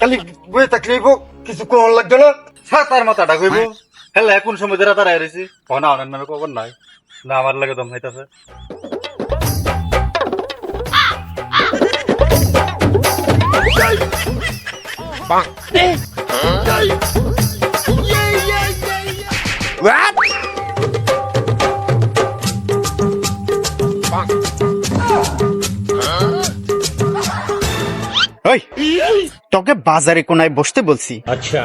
খালি বয়ে থাকলে কিছু কোন লাগবে না। সাতার মাথা কইব। হেলা এখন সময় ধরে তারা রয়েছি না অনেক নামে কখন নাই। না আমার লাগে দম হইতাছে। ওই তোকে বাজারে কোনায় বসতে বলছি। আচ্ছা।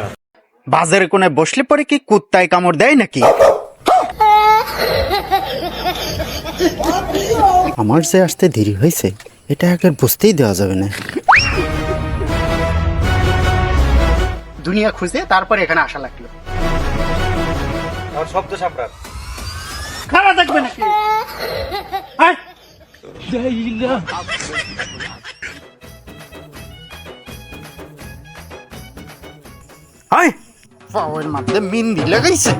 বাজারে কোনায় বসলে পরে কি কুত্তায় কামড় দেয় নাকি? আমার যে আসতে দেরি হয়েছে এটা একবার বুঝতেই দেওয়া যাবে না। দুনিয়া খুঁজে তারপর এখানে আসা লাগল। শব্দ খারাপ দেখবে নাকি? পাওয়ের মধ্যে মিন্দি লাগাইছে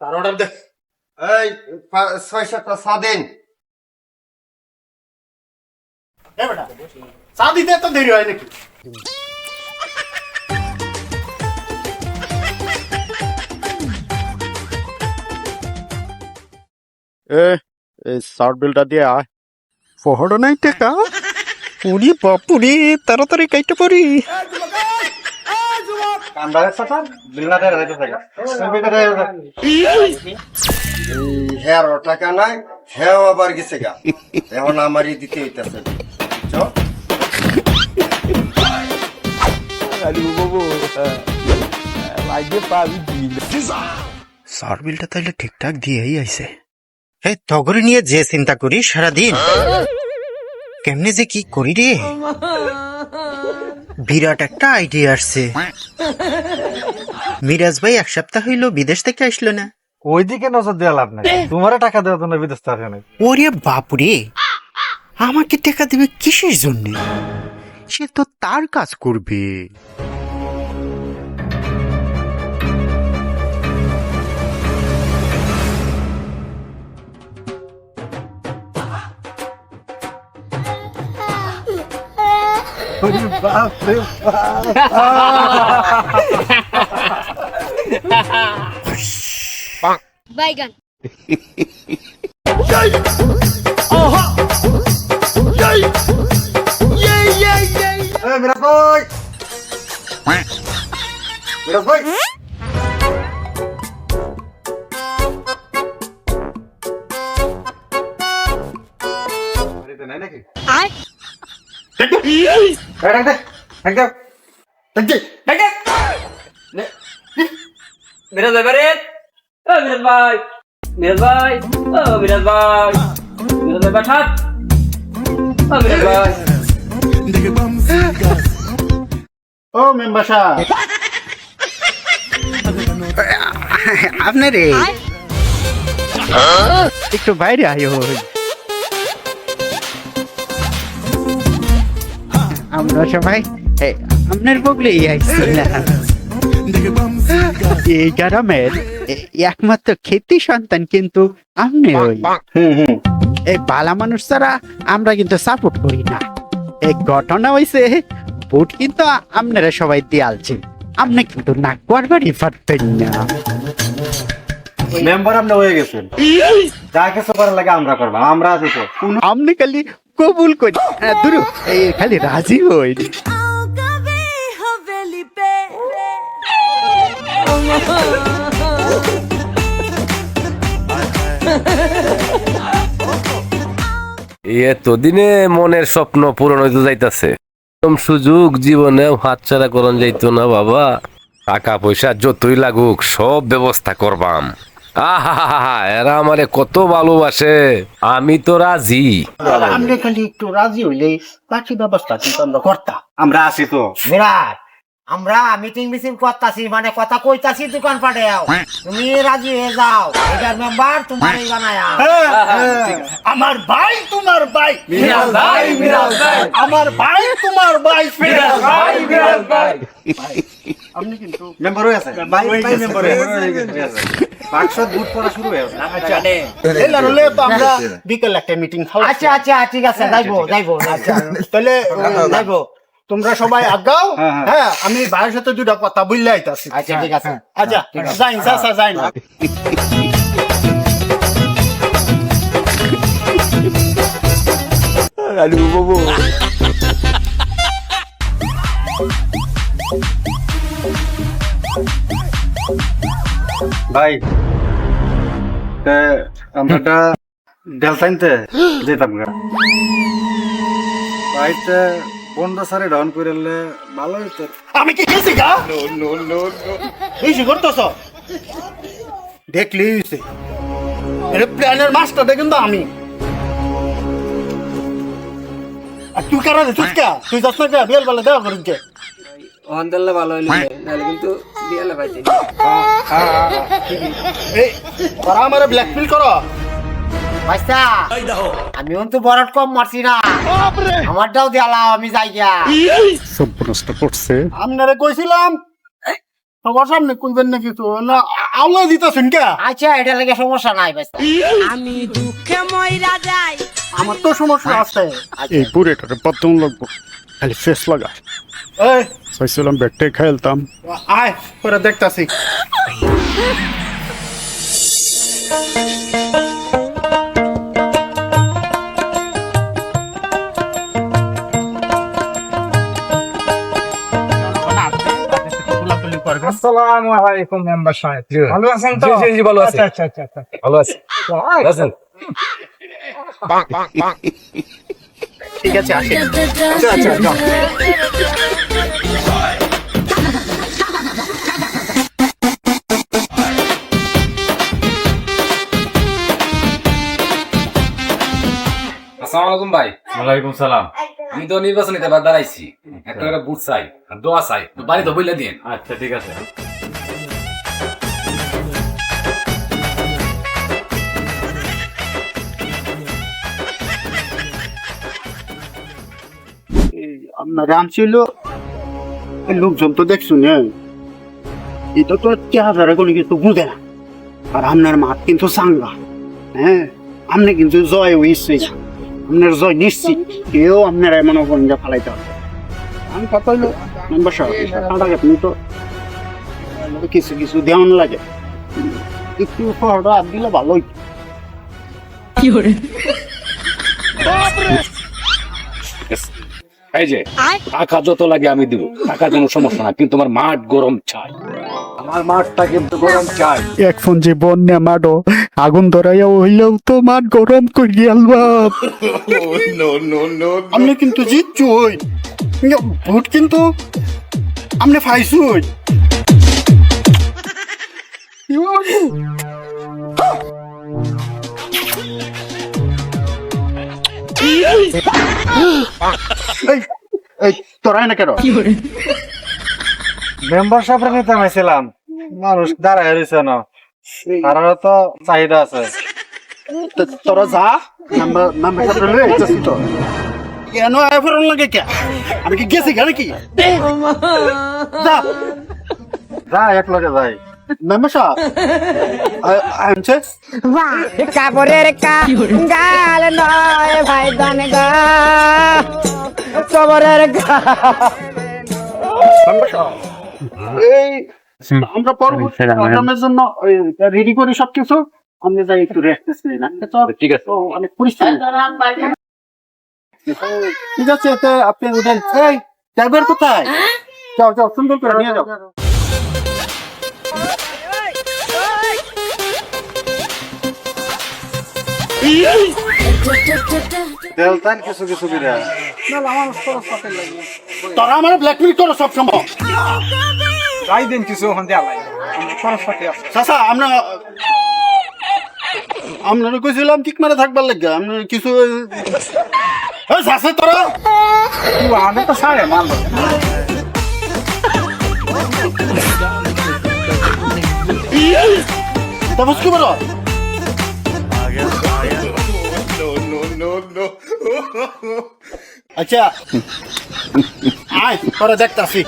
তার অর্ডার দে। এই ছয় সাতটা এ বেটা, চা দিতে এত দেরি হয় নাকি? এ এই সার বিলটা দিয়ে আয়। পহড় নাই টাকা। পুরি বাপুরি তাড়াতাড়ি হেয়ার টাকা নাই আবার গেছে গা। এখন আমারই দিতে হইতেছে। চ। সার বিলটা তাইলে ঠিকঠাক দিয়েই আইছে। এই তগরে নিয়ে যে চিন্তা করি সারাদিন। কেমনে যে কি করি রে? বিরাট একটা আইডিয়া আসছে। মিরাজ ভাই এক সপ্তাহ হইল বিদেশ থেকে আসলো না। ওইদিকে নজর দেওয়া লাভ নাই। তোমার টাকা দেওয়ার জন্য বিদেশ ওরে বাপুরে! আমাকে টাকা দেবে কিসের জন্য? সে তো তার কাজ করবে। বাইগান এই মিরাজ ভাই মিরাজ ভাই নাই নাকি আর ডাক দে ডাক দে ডাক দে মিরাজ ভাই বারে ও মিরাজ ভাই মিরাজ ভাই ও মিরাজ ভাই মিরাজ ভাই বাঠাত ও মিরাজ ভাই। ও মেম্বার সাহেব। আপনারে। একটু বাইরে আয়ো আমরা সবাই এই, আপনার বগলেই আইছিলাম এই গ্রামের এ- একমাত্র খেতি সন্তান কিন্তু আপনি ওই। এই বালা মানুষ ছাড়া আমরা কিন্তু সাপোর্ট করি না। এই ঘটনা হয়েছে ভোট কিন্তু আপনারা সবাই দিয়ালছে আপনি কিন্তু নাক করবারই পারতেন না। মেম্বার আপনি হয়ে গেছেন। যা কিছু করার লাগে আমরা করব আমরা আছি তো। আপনি খালি কবুল করি। হ্যাঁ, দূর খালি রাজি হই এতদিনে মনের স্বপ্ন পূরণ হইতে যাইতাছে। এরকম সুযোগ জীবনেও হাতছাড়া করন যাইতো না বাবা। টাকা পয়সা যতই লাগুক, সব ব্যবস্থা করবাম। আহা এরা আমারে কত ভালোবাসে। আমি তো রাজি। আমরা খালি একটু রাজি হইলে বাকি ব্যবস্থা কিন্তু আমরা করতাম। আমরা আছি তো। বিরাট। আমরা মিটিং মিটিং করতাছি মানে কথা কইতাছি দোকান পাটে তুমি রাজি হয়ে যাও। এটার মেম্বার তোমার এই বানায়া আমার ভাই তোমার ভাই। মিরাজ ভাই মিরাজ ভাই। আমার ভাই তোমার ভাই। মিরাজ ভাই মিরাজ ভাই। আপনি কিন্তু মেম্বার হয়ে আছে? ভাই ভাই মেম্বার হয়ে গেছে। বাক্সত বুট পড়া শুরু হয়ে গেছে। আচ্ছা। এই লারলে তো আমরা বিকেল একটা মিটিং আচ্ছা আচ্ছা ঠিক আছে যাইবো যাইবো আচ্ছা। তাহলে যাইবো। তোমরা সবাই আগাও হ্যাঁ, হ্যাঁ। হ্যাঁ আমি ভাইয়ের সাথে দুটা কথা বললে আইতাছি। আচ্ছা ঠিক আছে। আচ্ছা যাই চাচা যাই না ভাই তে আমরা একটা ডেলটাইনতে যেতাম গা। ভাইতে বন্ধ সারে ডাউন করে এলে ভালো হইতো আমি কি গেছি গা বেশি করতেছ দেখলি হইছে এটা প্ল্যানের মাস্টারটা কিন্তু আমি আর তুই কারা রে তুই কা তুই যাস না কা বিয়াল বেলা দেওয়া করিস কে ভালো হইল নাহলে কিন্তু বিয়ালে পাইতে এই তোরা আমার ব্ল্যাকমেল করো আমি তো বরাট কম মারছি না আমারটাও দেয়ালাও আমি যাই গিয়া। সম্পূর্ণ করছে। আপনারা কইছিলাম আমার সামনে কোনবেন না কিছু না আল্লাহ দিতেছেন কে? আচ্ছা এটা লাগে সমস্যা নাই আমি দুঃখে ময়রা যাই। আমার তো সমস্যা আছে। এই বুড়েটারে বদন লাগবো। খালি ফেস লাগা এই। ব্যাগটাই খাইলতাম। আয় পরে দেখতাছি। আসসালামু আলাইকুম মেম্বার সাহেব। ভালো আছেন তো? জি, জি, ভালো আছি। আচ্ছা আচ্ছা আচ্ছা আচ্ছা। ভালো আছে। আছেন? ঠিক আছে আসি আচ্ছা আচ্ছা আসসালামু আলাইকুম ভাই। ওয়ালাইকুম সালাম। আমি তো নির্বাচনী এবার দাঁড়াইছি। একটা করে বুট চাই আর দোয়া চাই তো বাড়ি তো বইলে দিন আচ্ছা ঠিক আছে। এই আপনার আনছিল লোকজন তো দেখছুন হ্যাঁ এটা তো চেহারা কোনো কিছু বুঝে না। আর আপনার মাত কিন্তু চাঙ্গা হ্যাঁ? আপনি কিন্তু জয় হইছে। আপনার জয় নিশ্চিত। কেউ আপনার এমন ফালাইতে হবে আমি কথা হইল মেম্বার সাহেব টাকা তুমি তো কিছু কিছু দেওয়ান লাগে। একটু আর দিলে ভালো হইতো। এই যে টাকা যত লাগে আমি দিব টাকা কোনো সমস্যা না কিন্তু আমার মাঠ গরম চাই। আমার মাঠটা কিন্তু গরম চাই। এক ফোন যে বন্যা মাডো আগুন ধরাইয়া হইলেও তো মাঠ গরম করি আলবাব। আপনি কিন্তু জিতছুই। ভোট কিন্তু আপনি ফাইছুই এই এই তোরাই না কেন? মেম্বার সাহেবের নিতে নাইছিলাম মানুষ দাঁড়ায় রয়েছে না। তারারও তো চাহিদা আছে। তো- তোরা যা নাম্বার নাম্বার সাথে তো কেন আয় ফেরন লাগে কে? আমি কি গেছি কেন কি যা। যা এক লগে যাই। সাহেব আনছে কাপড়ের গাল নয় ভাই দান গা। কবরের এই আমরা পরবর্তী প্রোগ্রামের জন্য রেডি করি সবকিছু। আমরা যাই একটু রেস্ট না। ঠিক আছে। অনেক পরিশ্রম। ঠিক আছে তো আপনি উঠেন। এই ড্রাইভার কোথায়? যাও যাও সুন্দর করে নিয়ে যাও। দেলতান কিছু কিছু করে। তোরা আমার ব্ল্যাকমেল করো সব সময় যাই দিন কিছু ওখান দিয়ে আলাই খরচ পাতি আছে? চাচা আমরা আপনারা কইছিলাম ঠিক মারে থাকবার লাগে আপনার কিছু চাচা তোরা? আমাদের তো সারে মানলো তাপস কি বলো আচ্ছা। আয় তোরা দেখতাছি।